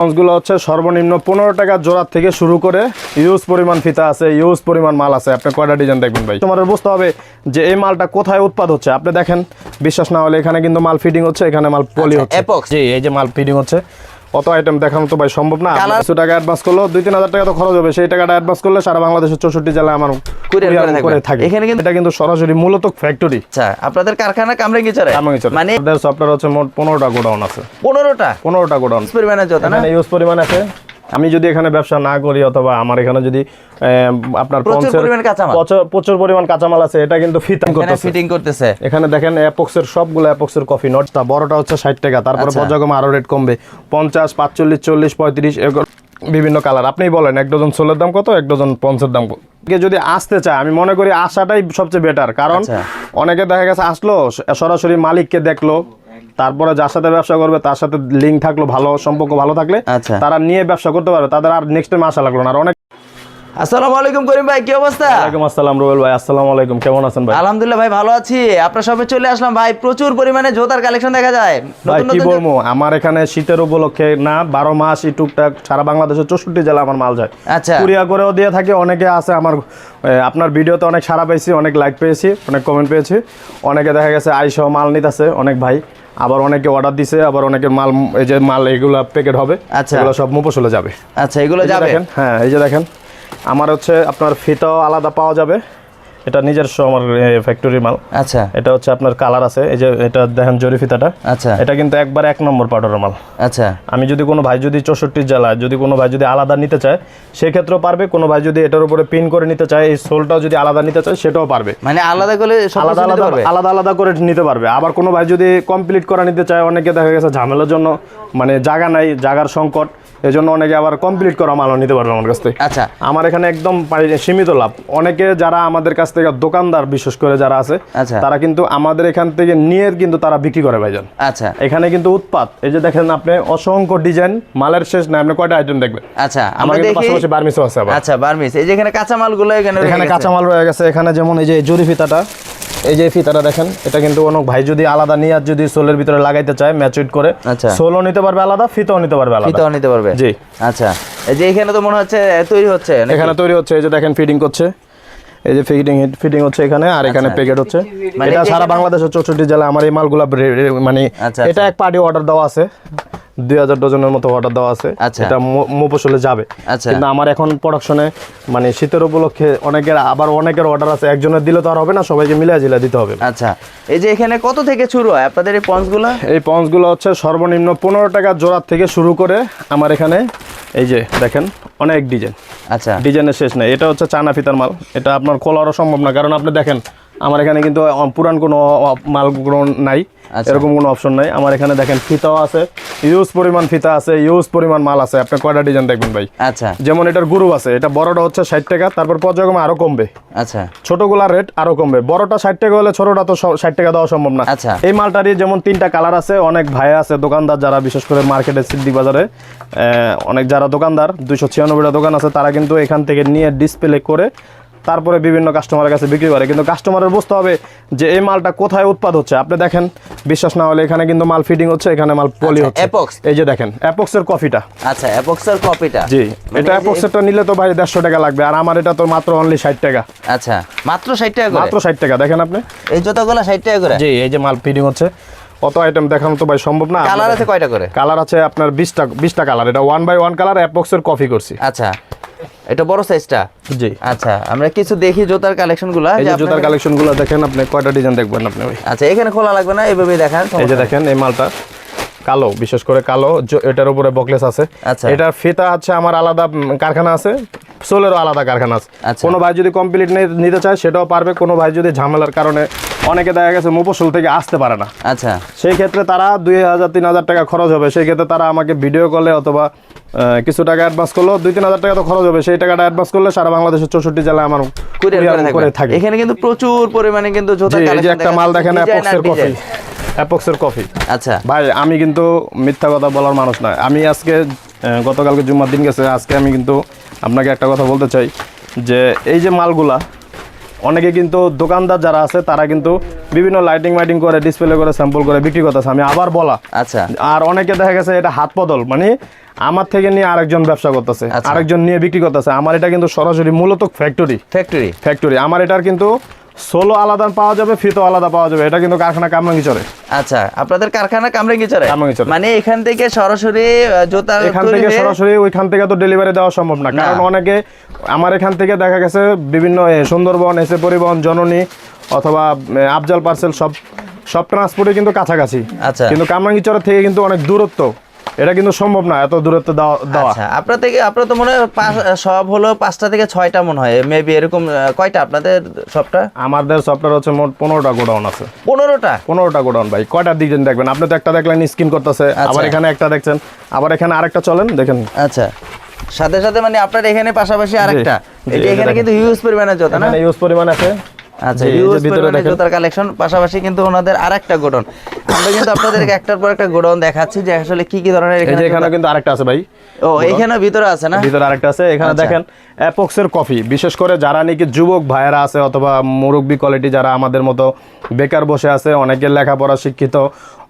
গুলো হচ্ছে সর্বনিম্ন পনেরো টাকা জোড়ার থেকে শুরু করে ইউজ পরিমাণ ফিতা আছে ইউজ পরিমাণ মাল আছে। আপনি কয়টা ডিজাইন দেখবেন ভাই? তোমার বুঝতে হবে যে এই মালটা কোথায় উৎপাদ হচ্ছে। আপনি দেখেন বিশ্বাস না হলে এখানে কিন্তু মাল ফিটিং হচ্ছে এখানে মাল পলি আচ্ছা, হচ্ছে। এই যে মাল ফিটিং হচ্ছে। অত আইটেম দেখানো তো ভাই সম্ভব না। আড়াইশো কিছু টাকা অ্যাডভান্স করল দুই তিন হাজার টাকা তো খরচ হবে। সেই টাকাটা অ্যাডভান্স করলে সারা বাংলাদেশের চৌষট্টি জেলায় আমার করে থাকে। এখানে কিন্তু- এটা কিন্তু সরাসরি মূলত ফ্যাক্টরি আচ্ছা আপনাদের কারখানা মানে আমাদের সফটওয়্যার হচ্ছে মোট পনেরোটা গোডাউন আছে। পনেরোটা? পনেরোটা গোডাউন পরিমাণে না? ইউজ পরিমাণ আছে। আমি যদি এখানে ব্যবসা না করি অথবা আমার এখানে যদি আপনার প্রচুর পরিমাণ কাঁচামাল। প্রচুর- প্রচুর পরিমাণ কাঁচামাল আছে এটা কিন্তু ফিটিং এখানে করতেছে ফিটিং করতেছে এখানে দেখেন অ্যাপক্সের সবগুলো অ্যাপক্সের কফি নটটা বড়টা হচ্ছে ষাট টাকা তারপরে আচ্ছা। পর্যায়ক্রমে আরও রেট কমবে পঞ্চাশ পাঁচচল্লিশ চল্লিশ পঁয়ত্রিশ এগুলো বিভিন্ন কালার আপনি বলেন এক ডজন সোলের দাম কত এক ডজন পঞ্চের দাম কত কে যদি আসতে চায় আমি মনে করি আসাটাই সবচেয়ে বেটার কারণ আচ্ছা। অনেকে দেখা গেছে আসলো সরাসরি মালিককে দেখল তারপরে যার সাথে ব্যবসা করবে তার সাথে লিঙ্ক থাকল ভালো সম্পর্ক ভালো থাকলে আচ্ছা। তারা নিয়ে ব্যবসা করতে পারবে তাদের আর নেক্সট টাইম আসা লাগল না। আর অনেক আসসালামু আলাইকুম করিম ভাই কি অবস্থা? ওয়ালাইকুম আসসালাম রুবেল ভাই আসসালামু আলাইকুম কেমন আছেন ভাই? আলহামদুলিল্লাহ ভাই ভালো আছি। আপনার সবে চলে আসলাম ভাই প্রচুর পরিমাণে জোতার কালেকশন দেখা যায়। ভাই কি বলব আমার এখানে শীতের উপলক্ষে না বারো মাস এই টুকটাক সারা বাংলাদেশের চৌষট্টি জেলা আমার মাল যায়। আচ্ছা। কুরিয়া করেও দিয়ে থাকে অনেকে আছে আমার আপনার ভিডিওতে অনেক সারা পেয়েছি অনেক লাইক পেয়েছি অনেক কমেন্ট পেয়েছি। অনেকে দেখা গেছে আইসহ মাল নিতেছে অনেক ভাই। আবার অনেকে অর্ডার দিছে আবার অনেকে মাল এই যে মাল এগুলা প্যাকেট হবে আচ্ছা। এগুলো সব মুপোসলে যাবে। আচ্ছা এগুলো যাবে? হ্যাঁ এই যে দেখেন আমার হচ্ছে আপনার ফিতাও আলাদা পাওয়া যাবে। এটা নিজস্ব আমার ফ্যাক্টরির মাল। আচ্ছা। এটা হচ্ছে আপনার কালার আছে এই যে এটা দেখেন জরি ফিতাটা। আচ্ছা। এটা কিন্তু একবার এক নম্বর পাউডারের মাল। আচ্ছা। আমি যদি কোনো ভাই যদি চৌষট্টি জেলায় যদি কোনো ভাই যদি আলাদা নিতে চায় সেক্ষেত্রেও পারবে। কোনো ভাই যদি এটার উপরে পিন করে নিতে চায় এই সোলটাও যদি আলাদা নিতে চায় সেটাও পারবে। মানে আলাদা করে আলাদা আলাদা আলাদা আলাদা করে নিতে পারবে। আবার কোনো ভাই যদি কমপ্লিট করা নিতে চায় অনেকে দেখা গেছে ঝামেলার জন্য মানে জায়গা নাই জায়গার সংকট। এই জন্য অনেকে আবার কমপ্লিট করা মালও নিতে পারবে আমার কাছ থেকে। আচ্ছা। আমার এখানে একদম সীমিত লাভ। অনেকে যারা আমাদের কাছ থেকে দোকানদার বিশেষ করে যারা আছে আচ্ছা। তারা কিন্তু আমাদের এখান থেকে নিয়ে কিন্তু তারা বিক্রি করে ভাইজান। আচ্ছা। এখানে কিন্তু উৎপাত। এই যে দেখেন আপনি অসংখ্য ডিজাইন মালের শেষ নাই। আপনি কয়টা আইটেম দেখবেন? আচ্ছা আমাদের পাশাপাশি বার্মিসও আছে আবার। আচ্ছা বার্মিস এই যে এখানে কাঁচা মালগুলো এখানে এখানে। কাঁচামাল রয়ে গেছে। এখানে যেমন এই যে জরি ফিতাটা এই যে ফিতাটা দেখেন এটা কিন্তু কোনো ভাই যদি আলাদা নিয়ে আর যদি সোলের ভিতরে লাগাইতে চায় ম্যাচুইট করে আচ্ছা। সোলও নিতে পারবে আলাদা ফিতাও নিতে পারবে আলাদা ফিতাও নিতে পারবে জি। আচ্ছা এই যে এখানে তো মনে হচ্ছে তৈরি হচ্ছে? এখানে তৈরি হচ্ছে এই যে দেখেন ফিটিং করছে এই যে ফিটিং ফিটিং হচ্ছে এখানে আর এখানে আচ্ছা। প্যাকেট হচ্ছে মানে এটা সারা বাংলাদেশের চৌষট্টি জেলা আমার এই মালগুলা মানে আচ্ছা, এটা এক পার্টি অর্ডার দেওয়া আছে দুই হাজার ডজনের মতো অর্ডার দেওয়া আছে। আচ্ছা। এটা মোপসলে যাবে। আচ্ছা। কিন্তু আমার এখন প্রোডাকশনে মানে শীতের উপলক্ষে অনেকের আবার অনেকের অর্ডার আছে। একজনের দিলে তো আর হবে না সবাইকে মিলিয়ে জিলা দিতে হবে। আচ্ছা। এই যে এখানে কত থেকে শুরু হয়? আপনাদের এই পঞ্চগুলো? এই পঞ্চগুলো হচ্ছে সর্বনিম্ন পনেরো টাকা জোড়ার থেকে শুরু করে আমার এখানে এই যে দেখেন অনেক ডিজাইন। আচ্ছা। ডিজাইনের শেষ নেই। এটা হচ্ছে চানা ফিতার মাল। এটা আপনার খোলারও সম্ভব না। কারণ আপনি দেখেন আমার এখানে কিন্তু পুরান কোনো মাল মালগুলো নাই। এরকম কোনো অপশন নাই। আমার এখানে দেখেন ফিতাও আছে ইউজ পরিমাণ ফিতা আছে ইউজ পরিমাণ মাল আছে। আপনি কয়টা ডিজাইন দেখবেন ভাই? আচ্ছা। যেমন এটার গুরু আছে এটা বড়টা হচ্ছে ষাট টাকা তারপর পর্যায়ক্রমে আরও কমবে। আচ্ছা। ছোটগুলার রেট আরও কমবে। বড়টা ষাট টাকা হলে ছোটটা তো ষাট টাকা দেওয়া সম্ভব না। আচ্ছা। এই মালটারই যেমন তিনটা কালার আছে অনেক ভাই আছে দোকানদার যারা বিশেষ করে মার্কেটে সিদ্ধি বাজারে আহ, অনেক যারা দোকানদার দুইশো ছিয়ানব্বইটা দোকান আছে তারা কিন্তু এখান থেকে নিয়ে ডিসপ্লে করে তারপরে বিভিন্ন কাস্টমারের কাছে বিক্রি করে। কিন্তু কাস্টমারের বুঝতে হবে যে এই মালটা কোথায় উৎপাদ হচ্ছে। আপনি দেখেন বিশ্বাস না হলে এখানে কিন্তু মাল ফিটিং হচ্ছে এখানে মাল পলি আচ্ছা, হচ্ছে? এই যে দেখেন অ্যাপক্সের কফিটা আচ্ছা অ্যাপক্সের কপিটা জি মানে এটা অ্যাপক্সেরটা নিলে তো ভাই দেড়শো টাকা লাগবে আর আমার এটা তো মাত্র অনলি ষাট টাকা। আচ্ছা মাত্র ষাট টাকা করে? মাত্র ষাট টাকা দেখেন আপনি। এই জুতাগুলো ষাট টাকা করে? জি এই যে মাল ফিটিং হচ্ছে। অত আইটেম দেখানো তো ভাই সম্ভব না। কালার আছে কয়টা করে? কালার আছে আপনার বিশটা বিশটা কালার এটা ওয়ান বাই ওয়ান কালার অ্যাপক্সের কফি করছি। আচ্ছা। এটা বড় সাইজটা জি। আচ্ছা আমরা কিছু দেখি জুতার কালেকশনগুলো এই যে জুতার কালেকশনগুলো দেখেন আপনি কয়টা ডিজাইন দেখবেন আপনি ভাই? আচ্ছা এখানে খোলা লাগবে না এইভাবে দেখান এই যে দেখেন এই মালটা কালো বিশেষ করে কালো এটার উপরে বকলেস আছে। আচ্ছা। এটার ফিতা হচ্ছে আমার আলাদা কারখানা আছে সোলেরও আলাদা কারখানা আছে। আচ্ছা। কোনো ভাই যদি কমপ্লিট নিতে চায় সেটাও পারবে কোনো ভাই যদি ঝামেলার কারণে অনেকে দেখা গেছে মুপোসল থেকে আসতে পারে না। আচ্ছা। সেই ক্ষেত্রে তারা দুই হাজার তিন হাজার টাকা খরচ হবে সেই ক্ষেত্রে তারা আমাকে ভিডিও কলে অথবা কিছু টাকা অ্যাডভান্স করল দুই তিন হাজার টাকা তো খরচ হবে। সেই টাকাটা অ্যাডভান্স করলে সারা বাংলাদেশের চৌষট্টি জেলায় আমার করে থাকে এখানে কিন্তু প্রচুর পরিমাণে কিন্তু এই যে একটা মাল দেখেন অ্যাপক্সের কফি অ্যাপক্সের কফি আচ্ছা। ভাই আমি কিন্তু মিথ্যা কথা বলার মানুষ নয়। আমি আজকে গতকালকে জুম্মার দিন গেছে আজকে আমি কিন্তু আপনাকে একটা কথা বলতে চাই যে এই যে মালগুলা অনেকে কিন্তু দোকানদার যারা আছে তারা কিন্তু বিভিন্ন লাইটিং মাইটিং করে ডিসপ্লে করে স্যাম্পল করে বিক্রি করতেছে। আমি আবার বলা। আচ্ছা। আর অনেকে দেখা গেছে এটা হাত বদল। মানে আমার থেকে নিয়ে আরেকজন ব্যবসা করতেছে আচ্ছা। আরেকজন নিয়ে বিক্রি করতেছে। আমার এটা কিন্তু সরাসরি মূলত ফ্যাক্টরি ফ্যাক্টরি ফ্যাক্টরি আমার এটার কিন্তু সোলো আলাদা পাওয়া যাবে ফিতো আলাদা পাওয়া যাবে। এটা কিন্তু কারখানা কামরাঙ্গি চলে আচ্ছা আপনাদের কারখানা কামরাঙ্গিচরে কামরাঙ্গীচরে। মানে এখান থেকে সরাসরি জুতা এখান থেকে সরাসরি ওইখান থেকে তো ডেলিভারি দেওয়া সম্ভব না। কারণ অনেকে আমার এখান থেকে দেখা গেছে বিভিন্ন সুন্দরবন এসে পরিবহন জননী অথবা আফজাল পার্সেল সব সব ট্রান্সপোর্টে কিন্তু কাছাকাছি। আচ্ছা। কিন্তু কামরাঙ্গি কামরাঙ্গিচরের থেকে কিন্তু অনেক দূরত্ব। এটা কিন্তু সম্ভব না এত দূরত্ব দেওয়া। আচ্ছা আপনার থেকে আপনার তো মনে হয় সব হলো পাঁচটা থেকে ছয়টা মনে হয় মেবি এরকম কয়টা আপনাদের সবটা? আমাদের সফটওয়্যার হচ্ছে মোট পনেরোটা গোডাউন আছে। পনেরোটা? পনেরোটা গোডাউন ভাই কয়টা দিকেন দেখবেন? আপনি তো একটা দেখলেন স্ক্রিন করতেছে আবার এখানে একটা দেখছেন আবার এখানে আরেকটা চলেন দেখেন। আচ্ছা সাথে সাথে মানে আপনার এখানে পাশাপাশি আরেকটা। এটা এখানে। কিন্তু হিউজ পরিমাণে জুতা না? ইউজ পরিমাণ আছে। আচ্ছা জি, এই যে হিউজ ভিতরে পরিমাণে দেখেন। জুতার কালেকশন পাশাপাশি কিন্তু ওনাদের আরেকটা গোডাউন আমরা কিন্তু আপনাদেরকে একটার পর একটা গোডাউন দেখাচ্ছি যে আসলে কি কি ধরনের এখানে এখানে কিন্তু আরেকটা আছে ভাই। ও এইখানে ভিতরে আছে না? ভিতরে আরেকটা আছে। এখানে আচ্ছা। দেখেন অ্যাপক্সের কফি বিশেষ করে যারা নাকি যুবক ভাইয়েরা আছে অথবা মুরব্বী কোয়ালিটি যারা আমাদের মতো বেকার বসে আছে অনেকের লেখাপড়া শিক্ষিত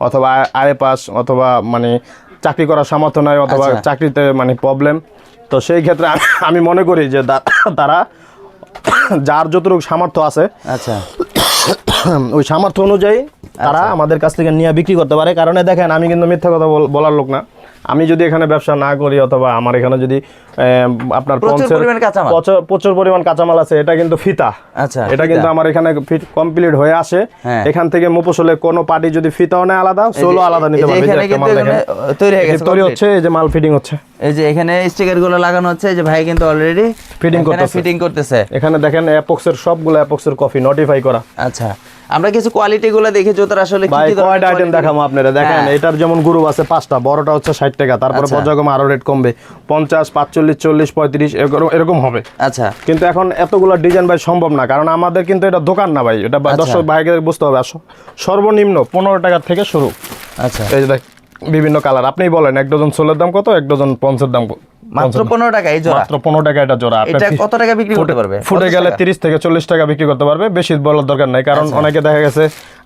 অথবা আয়- পাস অথবা মানে চাকরি করার সামর্থ্য নয় অথবা আচ্ছা। চাকরিতে মানে প্রবলেম তো সেই ক্ষেত্রে আমি- আমি মনে করি যে তারা যার যতটুকু সামর্থ্য আছে আচ্ছা। ওই সামর্থ্য অনুযায়ী তারা আমাদের কাছ থেকে নিয়ে বিক্রি করতে পারে। কারণে দেখেন আমি কিন্তু মিথ্যা কথা বল- বলার লোক না। আমি যদি এখানে ব্যবসা না করি অথবা আমার এখানে যদি আপনার প্রচুর পরিমাণ কাঁচামাল। আছে এটা কিন্তু ফিতা। আচ্ছা এটা কিন্তু আমার এখানে কমপ্লিট হয়ে আসে। হ্যাঁ। এখান থেকে কোন পার্টি যদি ফিতাও নেয় আলাদা সোলো আলাদা নিতে পারবে। তৈরি হচ্ছে এই যে মাল ফিটিং হচ্ছে। এই যে এখানে স্টিকারগুলো লাগানো হচ্ছে যে ভাই কিন্তু অলরেডি ফিটিং ফিটিং করতেছে। এখানে দেখেন সবগুলো নোটিফাই করা। আচ্ছা আমরা কিছু কোয়ালিটি গুলো দেখি জুতার আসলে কি কি আইটেম দেখাবো আপনারা দেখেন হ্যাঁ। এটার যেমন গ্রুপ আছে পাঁচটা বড়টা হচ্ছে 60 টাকা তারপরে আচ্ছা। পর্যায়ক্রমে আরও রেট কমবে। 50 50 চল্লিশ চল্লিশ পঁয়ত্রিশ এরকম হবে। আচ্ছা। কিন্তু এখন এতগুলো ডিজাইন ভাই সম্ভব না কারণ আমাদের কিন্তু এটা দোকান না ভাই এটা দর্শক ভাইকে বুঝতে হবে। সর্বনিম্ন পনেরো টাকা থেকে শুরু। আচ্ছা। এই বিভিন্ন কালার আপনি বলেন এক ডজন সোলের দাম কত এক ডজন পঞ্চের দাম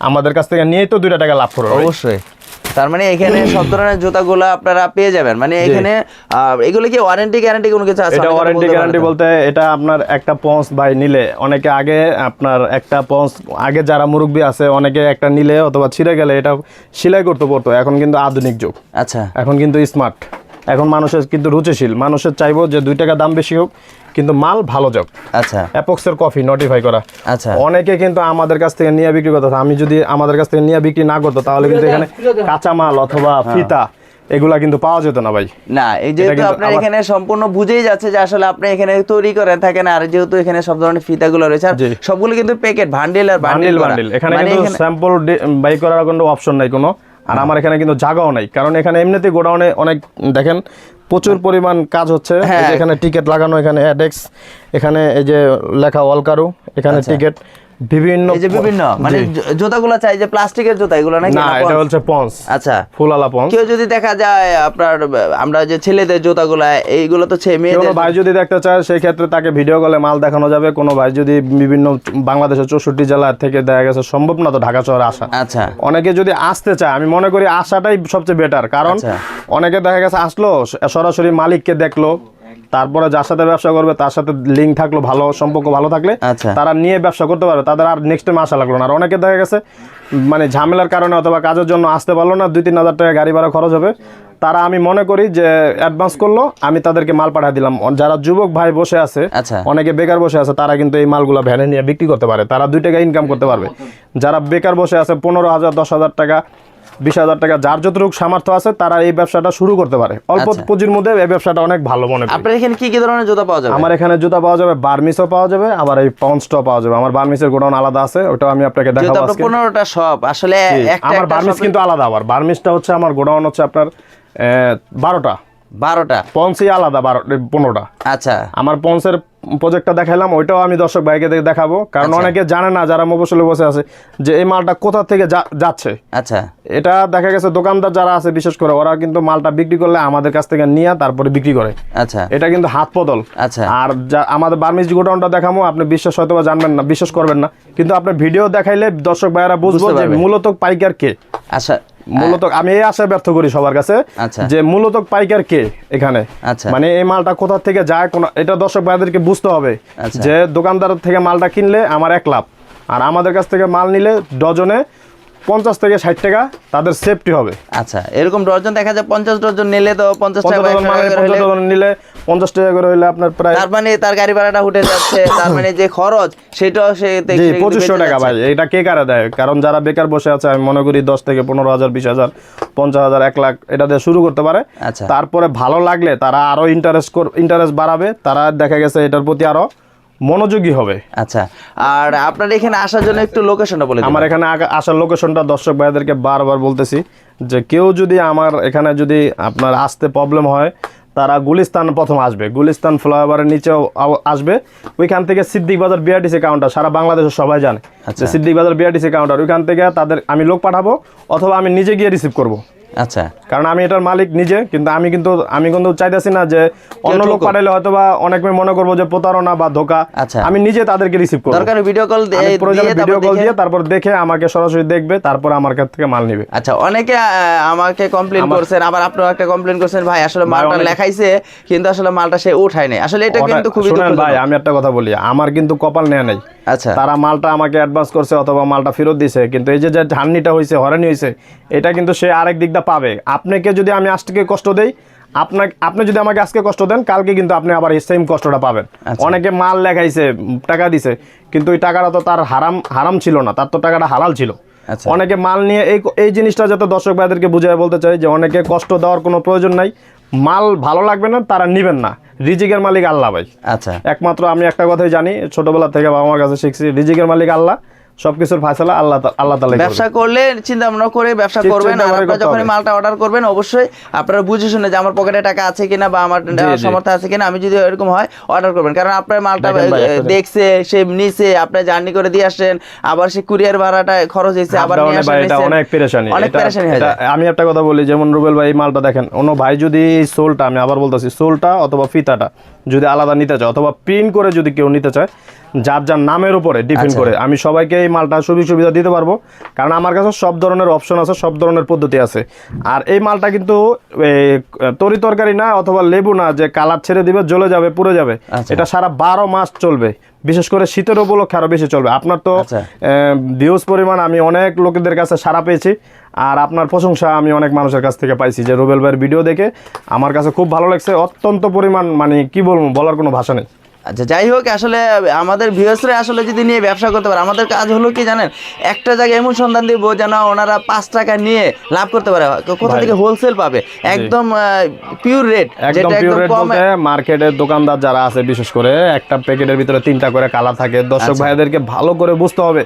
আমাদের কাছ থেকে নিয়ে তো দুইটা টাকা লাভ করবে অবশ্যই। তার মানে এখানে সব ধরনের জুতাগুলো আপনারা পেয়ে যাবেন। মানে এখানে এগুলো কি ওয়ারেন্টি গ্যারান্টি কোনো কিছু আছে? এটা ওয়ারেন্টি গ্যারান্টি বলতে এটা আপনার একটা পঞ্চ বাই নিলে। অনেকে আগে আপনার একটা পঞ্চ আগে যারা মুরব্বী আছে অনেকে একটা নিলে অথবা ছিঁড়ে গেলে এটা সেলাই করতে পড়তো এখন কিন্তু আধুনিক যুগ। আচ্ছা। এখন কিন্তু স্মার্ট এখন মানুষের কিন্তু রুচিশীল। মানুষের চাইব যে দুই টাকা দাম বেশি হোক কিন্তু মাল ভালো যাক। আচ্ছা। অ্যাপক্সের কফি নোটিফাই করা। আচ্ছা। অনেকে কিন্তু আমাদের কাছ থেকে নিয়ে বিক্রি করতো আমি যদি আমাদের কাছ থেকে নিয়ে বিক্রি না করতো তাহলে কিন্তু এখানে কাঁচা মাল অথবা ফিতা এগুলা কিন্তু পাওয়া যেত না ভাই। না এই যেহেতু আপনার এখানে সম্পূর্ণ বুঝেই যাচ্ছে যে আসলে আপনি এখানে তৈরি করে থাকেন আর যেহেতু এখানে সব ধরনের ফিতাগুলো রয়েছে আর। সবগুলো কিন্তু প্যাকেট বান্ডিল আর বান্ডিল বান্ডিল বান্ডিল এখানে কিন্তু স্যাম্পল বাই করার কোনো অপশন নাই কোনো। আর আমার এখানে কিন্তু জায়গাও নাই। কারণ এখানে এমনিতে গোডাউনে অনেক দেখেন প্রচুর পরিমাণ কাজ হচ্ছে। হ্যাঁ। এখানে টিকিট লাগানো এখানে অ্যাডেক্স এখানে এই যে লেখা ওয়ালকারু এখানে টিকিট। বিভিন্ন এই যে বিভিন্ন মানে। জুতাগুলো চাই যে প্লাস্টিকের জুতা এগুলো নাকি না এটা হচ্ছে পন্স আচ্ছা। ফুলালা পন্স। কেউ যদি দেখা যায় আপনার আমরা যে ছেলেদের জুতাগুলা এইগুলো তো ছে- কোনো মেয়েদের ভাই যদি দেখতে চায় সেই ক্ষেত্রে তাকে ভিডিও কলে মাল দেখানো যাবে। কোনো ভাই যদি বিভিন্ন বাংলাদেশের চৌষট্টি জেলা থেকে দেখা গেছে সম্ভব না তো ঢাকা শহরে আসা। আচ্ছা। অনেকে যদি আসতে চায় আমি মনে করি আসাটাই সবচেয়ে বেটার কারণ আচ্ছা। অনেকে দেখা গেছে আসলো সরাসরি মালিককে দেখল তারপরে যার সাথে ব্যবসা করবে তার সাথে লিঙ্ক থাকল ভালো সম্পর্ক ভালো থাকলে আচ্ছা। তারা নিয়ে ব্যবসা করতে পারবে। তাদের আর নেক্সট টাইম আসা লাগল না। আর অনেকে দেখা গেছে মানে ঝামেলার কারণে অথবা কাজের জন্য আসতে পারল না দুই তিন হাজার টাকা গাড়ি ভাড়া খরচ হবে। তারা আমি মনে করি যে অ্যাডভান্স করল আমি তাদেরকে মাল পাঠিয়ে দিলাম। যারা যুবক ভাই বসে আছে আচ্ছা। অনেকে বেকার বসে আছে তারা কিন্তু এই মালগুলো ভ্যানে নিয়ে বিক্রি করতে পারে। তারা দুই টাকা ইনকাম করতে পারবে। যারা বেকার বসে আছে পনেরো হাজার দশ হাজার টাকা বিশ হাজার টাকা। যার যতটুকু সামর্থ্য আছে তারা এই ব্যবসাটা শুরু করতে পারে। অল্প আচ্ছা। পুঁজির মধ্যে এই ব্যবসাটা অনেক ভালো মনে আপনার এখানে কি কি ধরনের জুতা পাওয়া যাবে? আমার এখানে জুতা পাওয়া যাবে বার্মিসও পাওয়া যাবে আবার এই পঞ্চটাও পাওয়া যাবে। আমার বার্মিসের গোডাউন আলাদা আছে ওটাও আমি আপনাকে দেখাবো আজকে। পনেরোটা শপ আসলে একটা আমার বার্মিস কিন্তু আলাদা আবার বার্মিসটা হচ্ছে আমার গোডাউন হচ্ছে আপনার বারোটা। বারোটা। পঞ্চই আলাদা বারো পনেরোটা। আচ্ছা। আমার পঞ্চের প্রজেক্টটা দেখাইলাম ওইটাও আমি দর্শক ভাইকে দেখে দেখাবো। কারণ আচ্ছা। অনেকে জানে না যারা মফসলে বসে আছে যে এই মালটা কোথা থেকে যাচ্ছে। আচ্ছা। এটা দেখা গেছে দোকানদার যারা আছে বিশেষ করে ওরা কিন্তু মালটা বিক্রি করলে আমাদের কাছ থেকে নিয়ে তারপরে বিক্রি করে। আচ্ছা। এটা কিন্তু হাত বদল। আচ্ছা। আর আমাদের বার্মিজ গোডাউনটা দেখাবো আপনি বিশ্বাস হয়তো বা জানবেন না বিশ্বাস করবেন না। কিন্তু আপনি ভিডিও দেখাইলে দর্শক ভাইয়েরা বুঝব যে মূলত পাইকার কে। আচ্ছা মূলত আমি এই আশায় ব্যর্থ করি সবার কাছে আচ্ছা। যে মূলত পাইকার কে এখানে আচ্ছা। মানে এই মালটা কোথা থেকে যায় কোন এটা দর্শক ভাইদেরকে বুঝতে হবে আচ্ছা। যে দোকানদার থেকে মালটা কিনলে আমার এক লাভ আর আমাদের কাছ থেকে মাল নিলে ডজনে পঞ্চাশ থেকে ষাট টাকা তাদের সেফটি হবে। আচ্ছা এরকম ডজন দেখা যায় পঞ্চাশ ডজন নিলে তো পঞ্চাশ টাকা পঞ্চাশ বা ডজন 100 টাকা মানে করে হলে- নিলে পঞ্চাশ টাকা করে হইলে আপনার প্রায় তার মানে তার গাড়ি ভাড়াটা উঠে যাচ্ছে তার মানে যে খরচ সেটাও সে পঁচিশশো টাকা ভাই এটা কে কারে দেয়? কারণ যারা বেকার বসে আছে আমি মনে করি দশ থেকে পনেরো হাজার বিশ হাজার পঞ্চাশ হাজার এক লাখ এটা দিয়ে শুরু করতে পারে। আচ্ছা। তারপরে ভালো লাগলে তারা আরও ইন্টারেস্ট ইন্টারেস্ট বাড়াবে তারা দেখা গেছে এটার প্রতি আরও মনোযোগী হবে। আচ্ছা আর আপনার এখানে আসার জন্য একটু লোকেশনটা বলে আমার এখানে আসার লোকেশনটা দর্শক ভাইদেরকে বারবার বলতেছি যে কেউ যদি আমার এখানে যদি আপনার আসতে প্রবলেম হয় তারা গুলিস্তান প্রথম আসবে। গুলিস্তান ফ্লাইওভারের নিচেও আসবে। ওইখান থেকে সিদ্দিক বাজার বিআরটিসি কাউন্টার সারা বাংলাদেশের সবাই জানে। আচ্ছা। যে সিদ্দিক বাজার বিআরটিসি কাউন্টার ওইখান থেকে তাদের আমি লোক পাঠাবো অথবা আমি নিজে গিয়ে রিসিভ করব। আচ্ছা। কারণ আমি এটার মালিক নিজে কিন্তু আমি কিন্তু আমি কিন্তু চাইতেছি না যে অন্য লোক পাঠাইলে হয়তো বা অনেক মেয়ে মনে করব যে প্রতারণা বা ধোকা। আচ্ছা। আমি নিজে তাদেরকে রিসিভ করব। দরকার ভিডিও কল দিয়ে ভিডিও কল দিয়ে তারপর দেখে আমাকে সরাসরি দেখবে তারপর আমার কাছ থেকে মাল নিবে। আচ্ছা অনেকে আমাকে কমপ্লেন করছেন আবার আপনারা একটা কমপ্লেন করছেন ভাই আসলে মালটা লেখাইছে কিন্তু আসলে মালটা সে উঠায় নাই। আসলে এটা কিন্তু খুবই শুনেন ভাই আমি একটা কথা বলি আমার কিন্তু কপাল নেয়া নাই। আচ্ছা। তারা মালটা আমাকে অ্যাডভান্স করছে অথবা মালটা ফেরত দিছে কিন্তু এই যে যে হান্নিটা হয়েছে হরানি হয়েছে এটা কিন্তু সে আরেক দিকটা পাবে। আপনাকে যদি আমি আজকে কষ্ট দেই আপনাকে আপনি যদি আমাকে আজকে কষ্ট দেন কালকে কিন্তু আপনি আবার সেম কষ্টটা পাবেন। আচ্ছা। অনেকে মাল লেখাইছে টাকা দিছে কিন্তু ওই টাকাটা তো তার হারাম হারাম ছিল না তার তো টাকাটা হালাল ছিল। আচ্ছা। অনেকে মাল নিয়ে এই এই জিনিসটা যাতে দর্শক ভাইদেরকে বুঝিয়ে বলতে চাই যে অনেকে কষ্ট দেওয়ার কোনো প্রয়োজন নাই। মাল ভালো লাগবে না তারা নিবেন না। রিজিকের মালিক আল্লাহ ভাই। আচ্ছা। একমাত্র আমি একটা কথাই জানি ছোটবেলা থেকে বাবা মার কাছে শিখছি রিজিকের মালিক আল্লাহ। সবকিছুর ফায়সালা আল্লাহ আল্লাহ তালা ব্যবসা করলে চিন্তা ভাবনা করে ব্যবসা করবেন আর আপনারা যখন মালটা অর্ডার করবেন অবশ্যই আপনারা বুঝে শুনে যে আমার পকেটে টাকা আছে কিনা বা আমার সামর্থ্য আছে কিনা আমি যদি এরকম হয় অর্ডার করবেন। কারণ আপনার মালটা দেখছে সে নিছে আপনি জার্নি করে দিয়ে আসছেন আবার সে কুরিয়ার ভাড়াটা খরচ হয়েছে আবার নিয়ে আসেন এটা অনেক পেরেশানি। অনেক এটা- পেরেশানি হয়ে আমি একটা কথা বলি যেমন রুবেল ভাই মালটা দেখেন অন্য ভাই যদি সোলটা আমি আবার বলতেছি সোলটা অথবা ফিতাটা যদি আলাদা নিতে চায় অথবা প্রিন্ট করে যদি কেউ নিতে চায় যার যার নামের উপরে ডিপেন্ড আচ্ছা। করে আমি সবাইকে এই মালটা সুবিধা সুবিধা দিতে পারব কারণ আমার কাছে সব ধরনের অপশন আছে সব ধরনের পদ্ধতি আছে আর এই মালটা কিন্তু তরি তরকারি না অথবা লেবু না যে কালার ছেড়ে দিবে জ্বলে যাবে পুড়ে যাবে আচ্ছা। এটা সারা বারো মাস চলবে বিশেষ করে শীতের উপলক্ষে আরও বেশি চলবে আপনার তো আচ্ছা। ভিউজ পরিমাণ আমি অনেক লোকেদের কাছে সারা পেয়েছি আর আপনার প্রশংসা আমি অনেক মানুষের কাছ থেকে পাইছি যে রুবেল ভাইয়ের ভিডিও দেখে আমার কাছে খুব ভালো লাগছে। অত্যন্ত পরিমাণ মানে কি বলব, বলার কোনো ভাষা নেই। আচ্ছা যাই হোক আসলে আমাদের ভিউসরা আসলে যদি নিয়ে ব্যবসা করতে পারে আমাদের কাজ হলো কি জানেন? একটা জায়গায় এমন সন্ধান দিব যেন ওনারা পাঁচ টাকা নিয়ে লাভ করতে পারে। কোথা থেকে হোলসেল পাবে? একদম পিওর রেট যেটা একদম কম মার্কেটের দোকানদার যারা আছে বিশেষ করে একটা প্যাকেটের ভিতরে তিনটা করে কালার থাকে দর্শক আচ্ছা। ভাইদেরকে ভালো করে বুঝতে হবে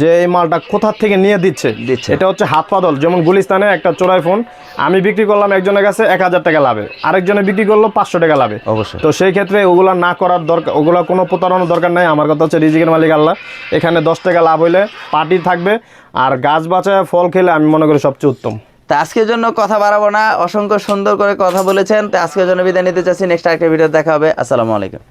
যে এই মালটা কোথা থেকে নিয়ে দিচ্ছে। দিচ্ছে। এটা হচ্ছে হাত পাদল যেমন গুলিস্তানে একটা চোরাই ফোন আমি বিক্রি করলাম একজনের কাছে এক হাজার টাকা লাভে আরেকজনে বিক্রি করল পাঁচশো টাকা লাভে। অবশ্যই। তো সেই ক্ষেত্রে ওগুলা না করার দরকার ওগুলা কোনো প্রতারণার দরকার নাই। আমার কথা হচ্ছে রিজিকের মালিক আল্লাহ। এখানে দশ টাকা লাভ হইলে পার্টি থাকবে। আর গাছ বাঁচায় ফল খেলে আমি মনে করি সবচেয়ে উত্তম। তা আজকের জন্য কথা বাড়াবো না। অসংখ্য সুন্দর করে কথা বলেছেন। তা আজকের জন্য বিদায় নিতে চাচ্ছি। নেক্সট একটা ভিডিও দেখা হবে। আসসালামু আলাইকুম।